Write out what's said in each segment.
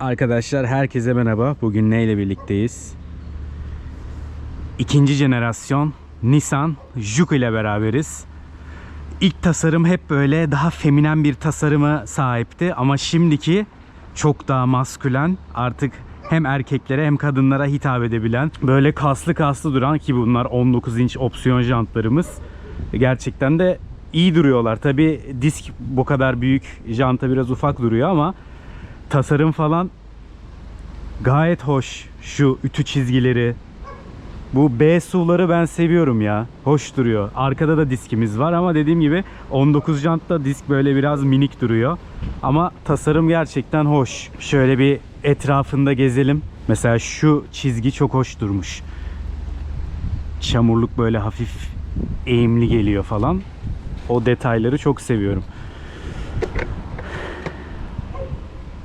Arkadaşlar herkese merhaba. Bugün neyle birlikteyiz? İkinci jenerasyon Nissan Juke ile beraberiz. İlk tasarım hep böyle daha feminen bir tasarıma sahipti ama şimdiki çok daha maskülen artık hem erkeklere hem kadınlara hitap edebilen böyle kaslı kaslı duran ki bunlar 19 inç opsiyon jantlarımız gerçekten de iyi duruyorlar. Tabi disk bu kadar büyük janta biraz ufak duruyor ama tasarım falan gayet hoş. Şu ütü çizgileri. Bu B SUV'ları ben seviyorum ya. Hoş duruyor. Arkada da diskimiz var ama dediğim gibi 19 jantta disk böyle biraz minik duruyor. Ama tasarım gerçekten hoş. Şöyle bir etrafında gezelim. Mesela şu çizgi çok hoş durmuş. Çamurluk böyle hafif eğimli geliyor falan. O detayları çok seviyorum.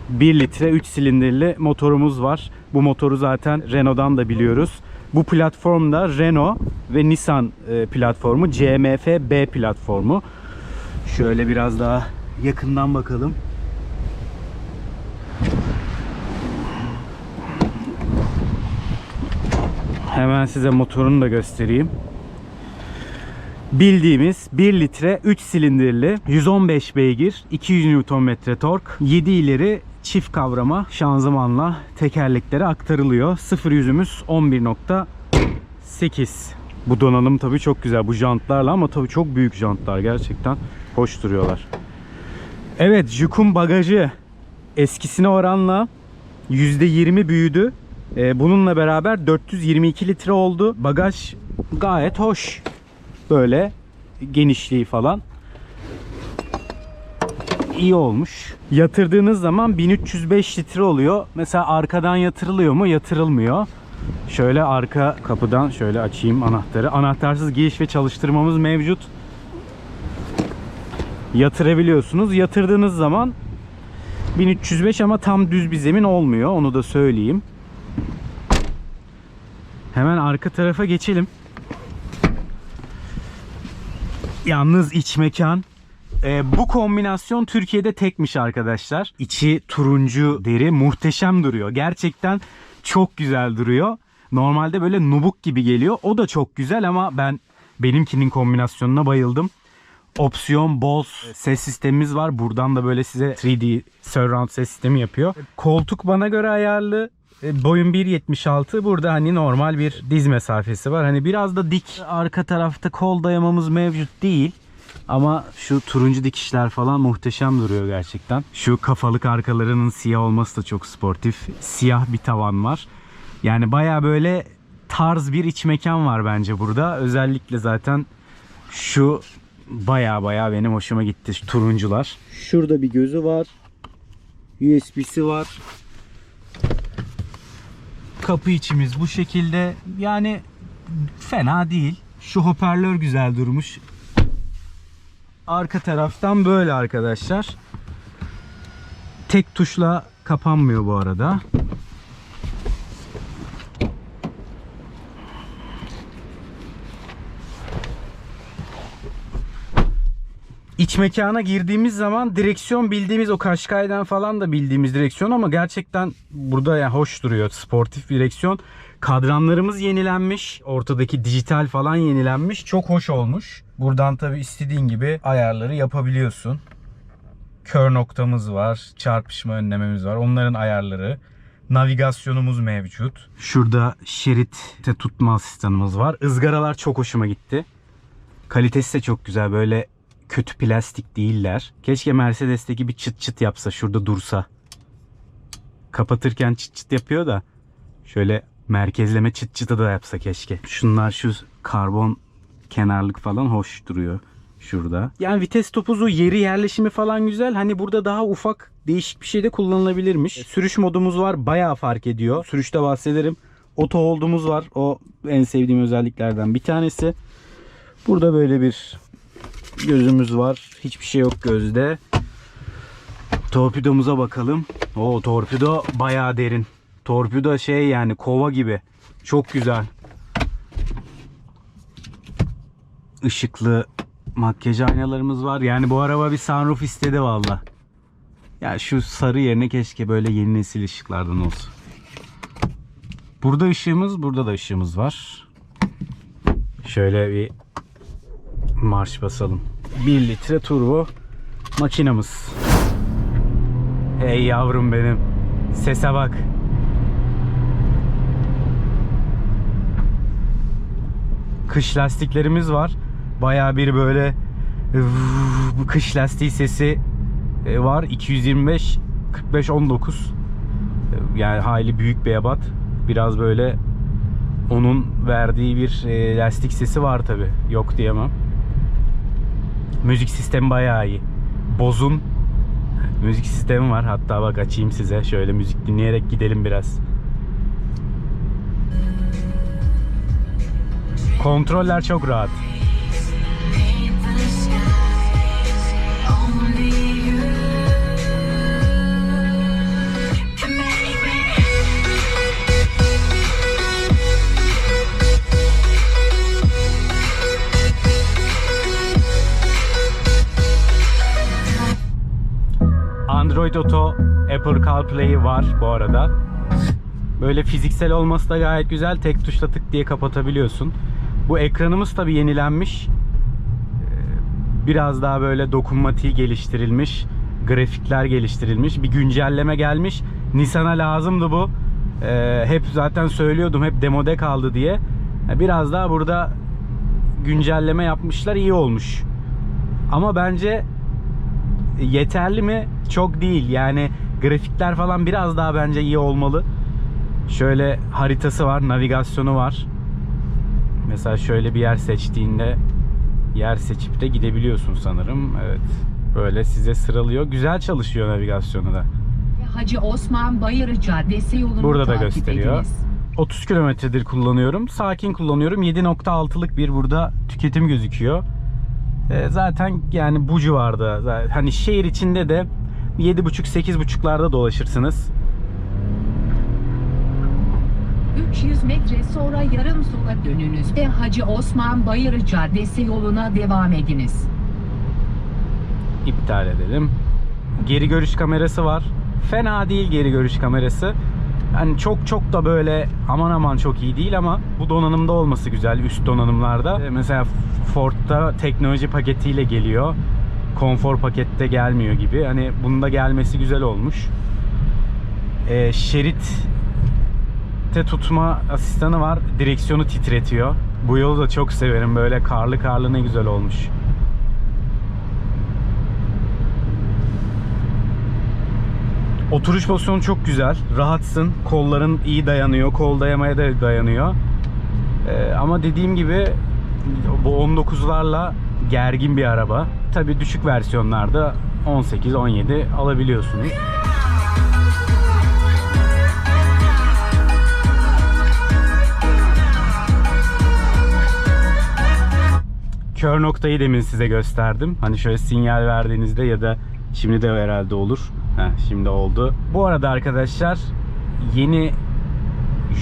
1 litre 3 silindirli motorumuz var. Bu motoru zaten Renault'dan da biliyoruz. Bu platformda Renault ve Nissan e, platformu CMF B platformu. Şöyle biraz daha yakından bakalım. Hemen size motorunu da göstereyim. Bildiğimiz 1 litre 3 silindirli 115 beygir 200 Nm tork 7 ileri çift kavrama şanzımanla tekerleklere aktarılıyor. Sıfır yüzümüz 11.8 Bu donanım tabii çok güzel bu jantlarla ama tabii çok büyük jantlar gerçekten hoş duruyorlar. Evet Juke'un bagajı eskisine oranla %20 büyüdü. Ee, Bununla beraber 422 litre oldu. Bagaj gayet hoş. Böyle genişliği falan iyi olmuş. Yatırdığınız zaman 1305 litre oluyor. Mesela arkadan yatırılıyor mu? Yatırılmıyor. Şöyle arka kapıdan şöyle açayım anahtarı. Anahtarsız giriş ve çalıştırmamız mevcut. Yatırabiliyorsunuz. Yatırdığınız zaman 1305 ama tam düz bir zemin olmuyor. Onu da söyleyeyim. Hemen arka tarafa geçelim. Yalnız iç mekan e, bu kombinasyon Türkiye'de tekmiş arkadaşlar. İçi turuncu deri muhteşem duruyor. Gerçekten çok güzel duruyor. Normalde böyle nubuk gibi geliyor. O da çok güzel ama ben benimkinin kombinasyonuna bayıldım. Opsiyon Bose ses sistemimiz var. Buradan da böyle size 3D surround ses sistemi yapıyor. Koltuk bana göre ayarlı. E, Boyum 1.76. Burada hani normal bir diz mesafesi var. Hani biraz da dik. Arka tarafta kol dayamamız mevcut değil. Ama şu turuncu dikişler falan muhteşem duruyor gerçekten. Şu kafalık arkalarının siyah olması da çok sportif. Siyah bir tavan var. Yani baya böyle tarz bir iç mekan var bence burada. Özellikle zaten şu baya baya benim hoşuma gitti şu turuncular. Şurada bir gözü var. USB'si var. Kapı içimiz bu şekilde. Yani fena değil. Şu hoparlör güzel durmuş. Arka taraftan böyle arkadaşlar. Tek tuşla kapanmıyor bu arada. İç mekana girdiğimiz zaman direksiyon bildiğimiz o Kaşkay'dan falan da bildiğimiz direksiyon ama gerçekten burada ya hoş duruyor. Sportif direksiyon. Kadranlarımız yenilenmiş. Ortadaki dijital falan yenilenmiş. Çok hoş olmuş. Buradan tabi istediğin gibi ayarları yapabiliyorsun. Kör noktamız var. Çarpışma önlememiz var. Onların ayarları. Navigasyonumuz mevcut. Şurada şeritte tutma asistanımız var. Izgaralar çok hoşuma gitti. Kalitesi de çok güzel. Böyle kötü plastik değiller. Keşke Mercedes'teki bir çıt çıt yapsa. Şurada dursa. Kapatırken çıt çıt yapıyor da. Şöyle merkezleme çıt çıtı da yapsa keşke. Şunlar şu karbon kenarlık falan hoş duruyor şurada. Yani vites topuzu yeri yerleşimi falan güzel. Hani burada daha ufak değişik bir şey de kullanılabilirmiş. Sürüş modumuz var. Bayağı fark ediyor. Sürüşte bahsederim. Oto hold'umuz var. O en sevdiğim özelliklerden bir tanesi. Burada böyle bir gözümüz var. Hiçbir şey yok gözde. Torpidomuza bakalım. O torpido bayağı derin. Torpido şey yani kova gibi. Çok güzel. Işıklı makyaj aynalarımız var. Yani bu araba bir sunroof istedi valla. Ya şu sarı yerine keşke böyle yeni nesil ışıklardan olsun. Burada ışığımız, burada da ışığımız var. Şöyle bir marş basalım. 1 litre turbo makinamız. Hey yavrum benim. Sese bak. Kış lastiklerimiz var. Bayağı bir böyle bu kış lastiği sesi e, var. 225 45 19. E, Yani hayli büyük bir ebat. Biraz böyle onun verdiği bir e, lastik sesi var tabi. Yok diyemem. Müzik sistemi bayağı iyi. Boz'un müzik sistemi var. Hatta bak açayım size. Şöyle müzik dinleyerek gidelim biraz. Kontroller çok rahat. Android Auto, Apple CarPlay var bu arada. Böyle fiziksel olması da gayet güzel. Tek tuşla tık diye kapatabiliyorsun. Bu ekranımız tabi yenilenmiş. Ee, Biraz daha böyle dokunmatiği geliştirilmiş. Grafikler geliştirilmiş. Bir güncelleme gelmiş. Nissan'a lazımdı bu. Ee, Hep zaten söylüyordum. Hep demode kaldı diye. Biraz daha burada güncelleme yapmışlar. iyi olmuş. Ama bence yeterli mi? Çok değil. Yani grafikler falan biraz daha bence iyi olmalı. Şöyle haritası var, navigasyonu var. Mesela şöyle bir yer seçtiğinde yer seçip de gidebiliyorsun sanırım. Evet. Böyle size sıralıyor. Güzel çalışıyor navigasyonu da. Hacı Osman Bayırı Caddesi yolunu Burada da gösteriyor. ediniz. 30 kilometredir kullanıyorum. Sakin kullanıyorum. 7.6'lık bir burada tüketim gözüküyor. E, zaten yani bu civarda. Zaten Hani şehir içinde de 7.5-8.5'larda dolaşırsınız. 300 metre sonra yarım sola dönünüz ve Hacı Osman Bayırı Caddesi yoluna devam ediniz. iptal edelim. Geri görüş kamerası var. Fena değil geri görüş kamerası. Hani çok çok da böyle aman aman çok iyi değil ama bu donanımda olması güzel üst donanımlarda. E, Mesela Ford'da teknoloji paketiyle geliyor. Konfor pakette gelmiyor gibi. Hani bunda gelmesi güzel olmuş. E, şerit te tutma asistanı var. Direksiyonu titretiyor. Bu yolu da çok severim. Böyle karlı karlı ne güzel olmuş. Oturuş pozisyonu çok güzel. Rahatsın. Kolların iyi dayanıyor. Kol dayamaya da dayanıyor. Ee, ama dediğim gibi bu 19'larla gergin bir araba. Tabi düşük versiyonlarda 18-17 alabiliyorsunuz. Kör noktayı demin size gösterdim. Hani şöyle sinyal verdiğinizde ya da şimdi de herhalde olur. Heh, şimdi oldu. Bu arada arkadaşlar yeni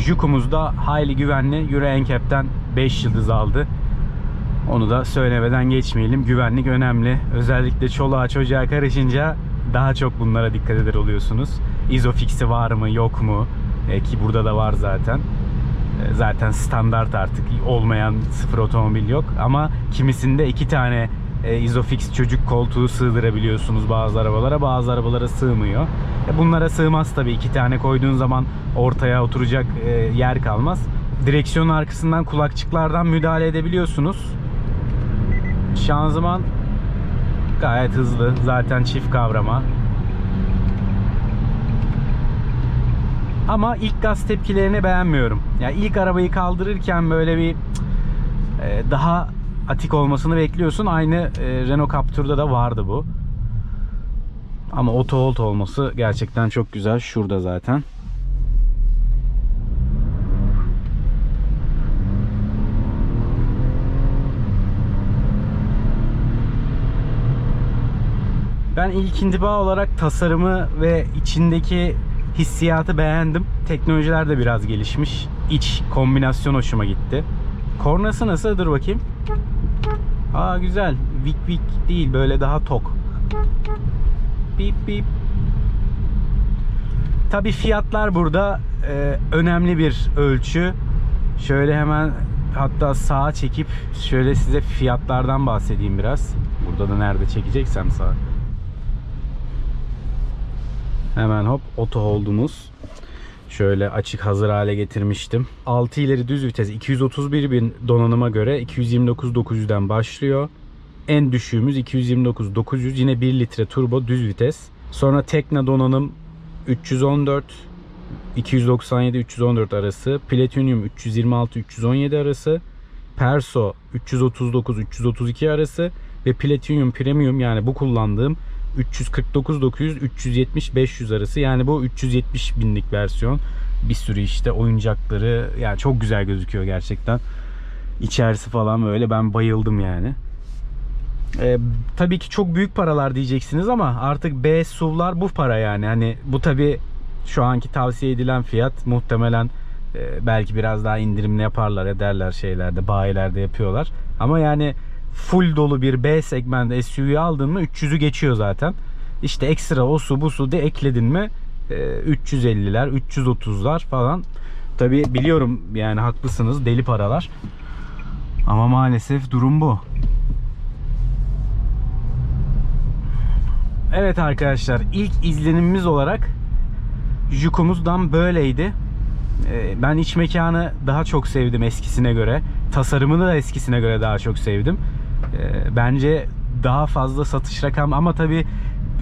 Juku'muz da hayli güvenli. Euro NCAP'ten 5 yıldız aldı. Onu da söylemeden geçmeyelim. Güvenlik önemli. Özellikle çoluğa çocuğa karışınca daha çok bunlara dikkat eder oluyorsunuz. Isofix'i var mı yok mu? E, ki burada da var zaten. E, Zaten standart artık olmayan sıfır otomobil yok. Ama kimisinde iki tane e, Isofix çocuk koltuğu sığdırabiliyorsunuz bazı arabalara. Bazı arabalara sığmıyor. E, bunlara sığmaz tabii. iki tane koyduğun zaman ortaya oturacak e, yer kalmaz. Direksiyonun arkasından kulakçıklardan müdahale edebiliyorsunuz. Şanzıman gayet hızlı. Zaten çift kavrama. Ama ilk gaz tepkilerini beğenmiyorum. Ya ilk arabayı kaldırırken böyle bir e, daha atik olmasını bekliyorsun. Aynı e, Renault Captur'da da vardı bu. Ama auto olması gerçekten çok güzel. Şurada zaten. Ben ilk intiba olarak tasarımı ve içindeki hissiyatı beğendim. Teknolojiler de biraz gelişmiş. İç kombinasyon hoşuma gitti. Kornası nasıl? Dur bakayım. Aa güzel. vik vik değil böyle daha tok. Bip bip. Tabi fiyatlar burada e, önemli bir ölçü. Şöyle hemen hatta sağa çekip şöyle size fiyatlardan bahsedeyim biraz. Burada da nerede çekeceksem sağa. Hemen hop oto hold'umuz. Şöyle açık hazır hale getirmiştim. 6 ileri düz vites 231 bin donanıma göre 229.900'den başlıyor. En düşüğümüz 229.900 yine 1 litre turbo düz vites. Sonra Tekna donanım 314 297 314 arası, Platinum 326 317 arası, Perso 339 332 arası ve Platinum Premium yani bu kullandığım 349 900 370 500 arası. Yani bu 370 binlik versiyon. Bir sürü işte oyuncakları yani çok güzel gözüküyor gerçekten. İçerisi falan böyle ben bayıldım yani. Ee, tabii ki çok büyük paralar diyeceksiniz ama artık B SUV'lar bu para yani. Hani bu tabii şu anki tavsiye edilen fiyat muhtemelen e, belki biraz daha indirimli yaparlar ederler şeylerde bayilerde yapıyorlar. Ama yani full dolu bir B segment SUV aldın mı 300'ü geçiyor zaten. İşte ekstra o su bu su de ekledin mi e, 350'ler 330'lar falan. Tabi biliyorum yani haklısınız deli paralar. Ama maalesef durum bu. Evet arkadaşlar ilk izlenimimiz olarak Juku'muzdan böyleydi. Ee, Ben iç mekanı daha çok sevdim eskisine göre. Tasarımını da eskisine göre daha çok sevdim. Ee, Bence daha fazla satış rakam ama tabi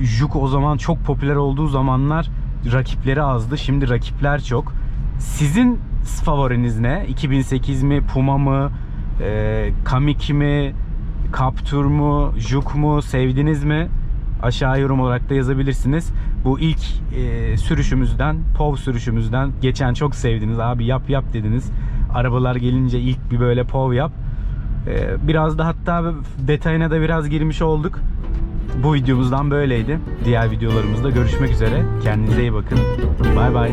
Juku o zaman çok popüler olduğu zamanlar rakipleri azdı. Şimdi rakipler çok. Sizin favoriniz ne? 2008 mi? Puma mı? E, Kamik mi? Captur mu? Juk mu? Sevdiniz mi? Aşağı yorum olarak da yazabilirsiniz. Bu ilk e, sürüşümüzden, POV sürüşümüzden geçen çok sevdiniz. Abi yap yap dediniz. Arabalar gelince ilk bir böyle POV yap. E, biraz da hatta detayına da biraz girmiş olduk. Bu videomuzdan böyleydi. Diğer videolarımızda görüşmek üzere. Kendinize iyi bakın. Bay bay.